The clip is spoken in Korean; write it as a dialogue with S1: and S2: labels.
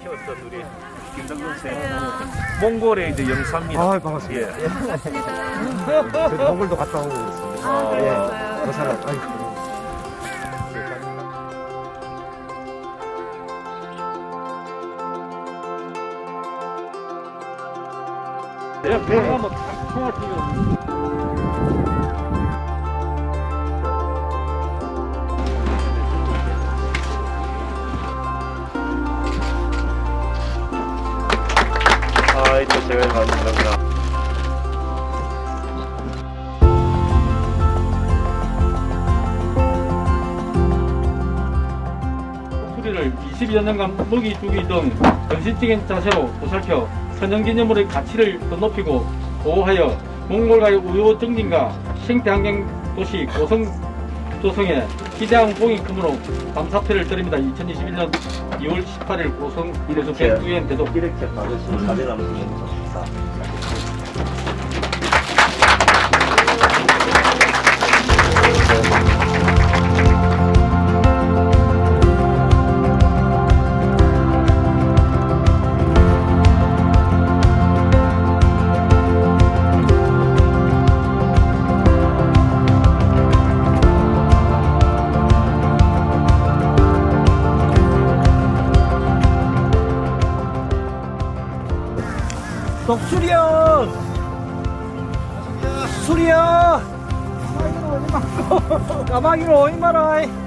S1: 키웠던 우리 김덕근 쌤. 몽골의 이제 영사입니다.
S2: 아, 반갑습니다.
S1: 예.
S2: 저도 몽골도 갔다 오고 있습니다.
S1: 아,
S2: 예. 그 사람, 아이고.
S1: 네, 배 한번 탁 통화지금. 아, 또 제가 감사합니다.
S3: 수리를 22여 년간 먹이 주기 등 헌신적인 자세로 보살펴 선형기념물의 가치를 더 높이고 보호하여 몽골과의 우호 증진과 생태환경 도시 고성 조성에 기대한 공이 크므로 감사패를 드립니다. 2021년 2월 18일 고성 이래서 백두현 대독
S1: 이렇게 받으시면 사대 남으시면 좋습니다.
S2: 독수리야! 수리야! 어디 마라?